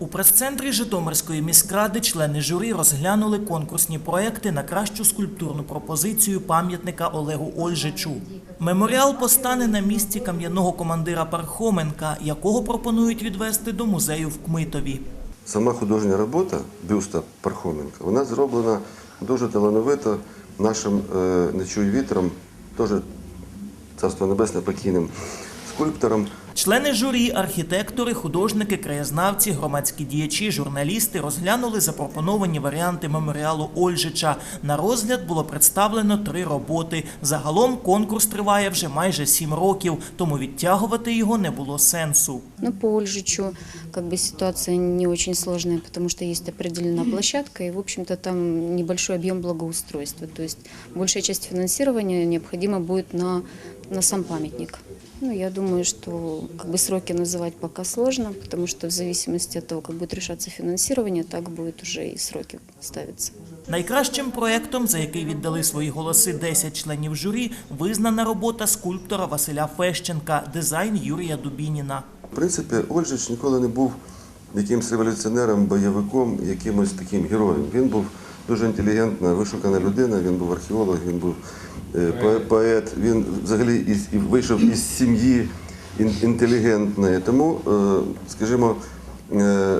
У прес-центрі Житомирської міськради члени журі розглянули конкурсні проекти на кращу скульптурну пропозицію пам'ятника Олегу Ольжичу. Меморіал постане на місці кам'яного командира Пархоменка, якого пропонують відвести до музею в Кмитові. Сама художня робота бюста Пархоменка, вона зроблена дуже талановито нашим е, «Не чуй вітром, теж царство небесне покійним скульптором. Члени журі, архітектори, художники, краєзнавці, громадські діячі, журналісти розглянули запропоновані варіанти меморіалу Ольжича. На розгляд було представлено три роботи. Загалом конкурс триває вже майже сім років, тому відтягувати його не було сенсу. Ну, по Ольжичу как бы ситуация не очень сложная, потому что есть определена площадка, и, в общем-то, там небольшой объем благоустройства. То есть большая часть финансирования необходима будет на, на сам памятник. Ну, я думаю, что как бы сроки называть пока сложно, потому что в зависимости от того, как будет решаться финансирование, так будет уже и сроки ставиться. Найкращим проектом, за який віддали свої голоси 10 членів журі, визнана робота скульптора Василя Фещенка, дизайн Юрія Дубініна. В принципі, Ольжич ніколи не був якимсь революціонером, бойовиком, якимось таким героєм. Він був дуже інтелігентна, вишукана людина, він був археолог, він був е, поет, він взагалі із, вийшов із сім'ї інтелігентної. Тому, е, скажімо, е,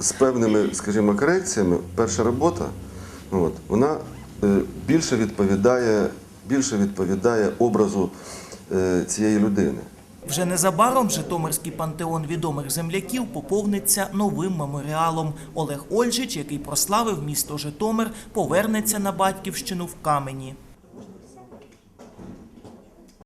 з певними, скажімо, корекціями, перша робота, от, вона більше відповідає, більше відповідає образу цієї людини. Вже незабаром Житомирський пантеон відомих земляків поповниться новим меморіалом. Олег Ольжич, який прославив місто Житомир, повернеться на батьківщину в камені.